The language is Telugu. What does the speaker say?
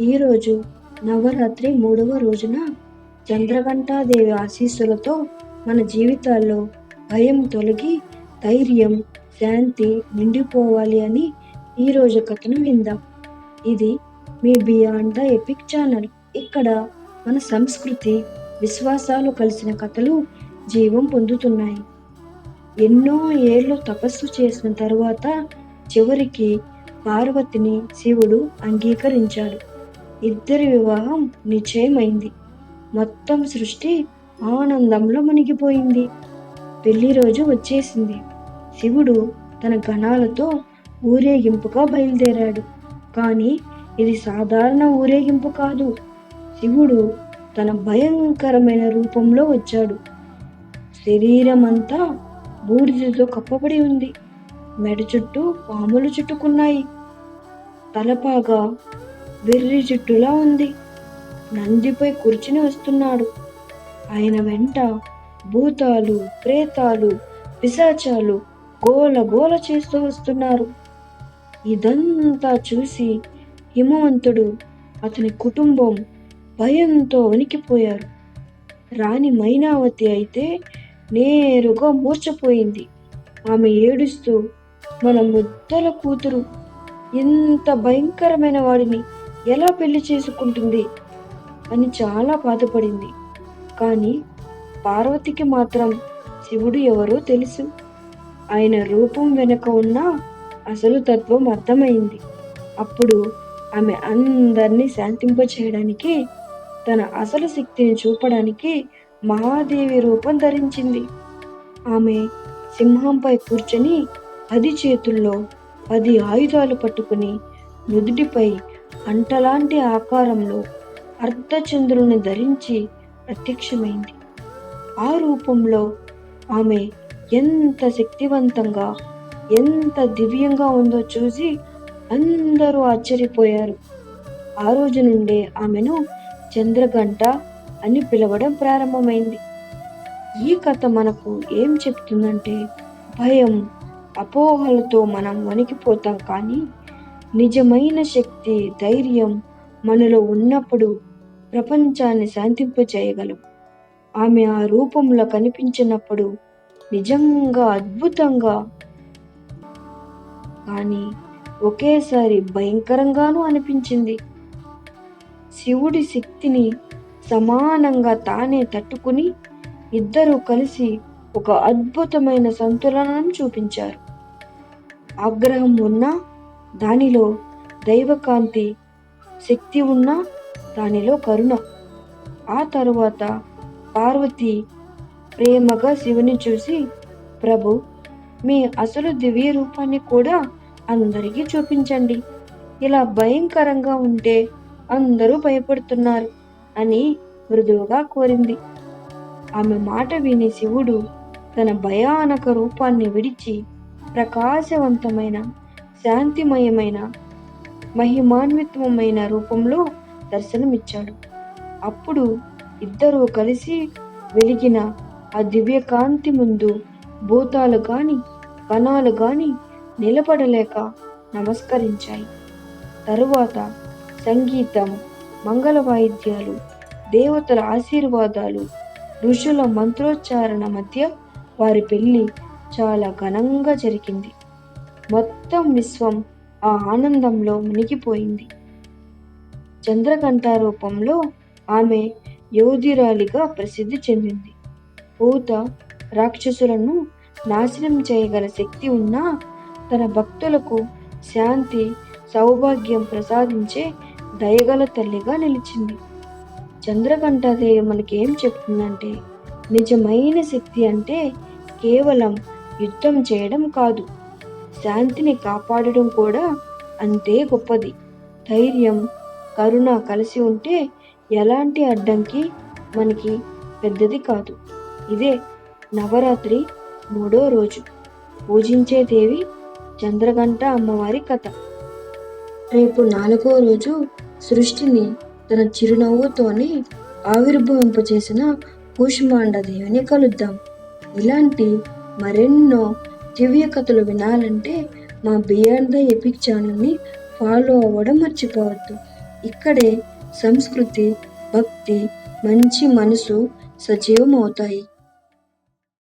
ఈరోజు నవరాత్రి మూడవ రోజున చంద్రఘంటాదేవి ఆశీస్సులతో మన జీవితాల్లో భయం తొలగి ధైర్యం శాంతి నిండిపోవాలి అని ఈరోజు కథను విందాం. ఇది మీ బియాండ్ ద ఎపిక్ ఛానల్. ఇక్కడ మన సంస్కృతి విశ్వాసాలు కలిసిన కథలు జీవం పొందుతున్నాయి. ఎన్నో ఏళ్ళు తపస్సు చేసిన తరువాత చివరికి పార్వతిని శివుడు అంగీకరించాడు. ఇద్దరి వివాహం నిశ్చయమైంది. మొత్తం సృష్టి ఆనందంలో మునిగిపోయింది. పెళ్ళి రోజు వచ్చేసింది. శివుడు తన గణాలతో ఊరేగింపుగా బయలుదేరాడు. కానీ ఇది సాధారణ ఊరేగింపు కాదు. శివుడు తన భయంకరమైన రూపంలో వచ్చాడు. శరీరం అంతా బూడిదతో కప్పబడి ఉంది. మెడ చుట్టూ పాములు చుట్టుకున్నాయి. తలపాగా వెర్రి జుట్టులా ఉంది. నందిపై కూర్చుని వస్తున్నాడు. ఆయన వెంట భూతాలు ప్రేతాలు పిశాచాలు గోల గోల చేస్తూ వస్తున్నారు. ఇదంతా చూసి హిమవంతుడు అతని కుటుంబం భయంతో వణికిపోయారు. రాణి మైనావతి అయితే నేరుగా మూర్చపోయింది ఆమె ఏడుస్తూ మన ముద్దల కూతురు ఇంత భయంకరమైన వాడిని ఎలా పెళ్ళి చేసుకుంటుంది అని చాలా బాధపడింది. కానీ పార్వతికి మాత్రం శివుడు ఎవరో తెలుసు. ఆయన రూపం వెనుక ఉన్న అసలు తత్వం అర్థమైంది. అప్పుడు ఆమె అందరినీ శాంతింపచేయడానికి తన అసలు శక్తిని చూపడానికి మహాదేవి రూపం ధరించింది. ఆమె సింహంపై కూర్చొని పది చేతుల్లో పది ఆయుధాలు పట్టుకుని నుదుటిపై అంటలాంటి ఆకారంలో అర్ధచంద్రుని ధరించి ప్రత్యక్షమైంది. ఆ రూపంలో ఆమె ఎంత శక్తివంతంగా ఎంత దివ్యంగా ఉందో చూసి అందరూ ఆశ్చర్యపోయారు. ఆ రోజు నుండే ఆమెను చంద్రగంట అని పిలవడం ప్రారంభమైంది. ఈ కథ మనకు ఏం చెప్తుందంటే భయం అపోహలతో మనం వణికిపోతాం కానీ నిజమైన శక్తి ధైర్యం మనలో ఉన్నప్పుడు ప్రపంచాన్ని శాంతింపచేయగలం ఆమె ఆ రూపంలో కనిపించినప్పుడు నిజంగా అద్భుతంగా కానీ ఒకేసారి భయంకరంగానూ అనిపించింది. శివుడి శక్తిని సమానంగా తానే తట్టుకుని ఇద్దరూ కలిసి ఒక అద్భుతమైన సంతులనం చూపించారు. ఆగ్రహం ఉన్నా దానిలో దైవకాంతి శక్తి ఉన్నా దానిలో కరుణ. ఆ తరువాత పార్వతి ప్రేమగా శివుని చూసి ప్రభు మీ అసలు దివ్య రూపాన్ని కూడా అందరికీ చూపించండి. ఇలా భయంకరంగా ఉంటే అందరూ భయపడుతున్నారు అని మృదువుగా కోరింది. ఆమె మాట విని శివుడు తన భయానక రూపాన్ని విడిచి ప్రకాశవంతమైన శాంతిమయమైన మహిమాన్వితమైన రూపంలో దర్శనమిచ్చాడు. అప్పుడు ఇద్దరూ కలిసి వెలిగిన ఆ దివ్యకాంతి ముందు భూతాలు గాని కణాలు గాని నిలబడలేక నమస్కరించాయి. తరువాత సంగీతం మంగళ వాయిద్యాలు దేవతల ఆశీర్వాదాలు ఋషుల మంత్రోచ్చారణ మధ్య వారి పెళ్ళి చాలా ఘనంగా జరిగింది. మొత్తం విశ్వం ఆ ఆనందంలో మునిగిపోయింది. చంద్రకంఠ రూపంలో ఆమె యోధిరాలిగా ప్రసిద్ధి చెందింది. పూత రాక్షసులను నాశనం చేయగల శక్తి ఉన్నా తన భక్తులకు శాంతి సౌభాగ్యం ప్రసాదించే దయగల తల్లిగా నిలిచింది. చంద్రకంఠదేవి మనకేం చెప్తుందంటే నిజమైన శక్తి అంటే కేవలం యుద్ధం చేయడం కాదు. శాంతిని కాపాడడం కూడా అంతే గొప్పది. ధైర్యం కరుణ కలిసి ఉంటే ఎలాంటి అడ్డంకి మనకి పెద్దది కాదు. ఇదే నవరాత్రి మూడో రోజు. పూజించే దేవి చంద్రగంట అమ్మవారి కథ. రేపు నాలుగో రోజు సృష్టిని తన చిరునవ్వుతోనే ఆవిర్భవింపచేసిన కూష్మాండ దేవిని కలుద్దాం. ఇలాంటి మరెన్నో దివ్య కథలు వినాలంటే మా బియాండ్ ద ఎపిక్ ఛానల్ని ఫాలో అవ్వడం మర్చిపోవద్దు. ఇక్కడే సంస్కృతి భక్తి మంచి మనసు సజీవమవుతాయి.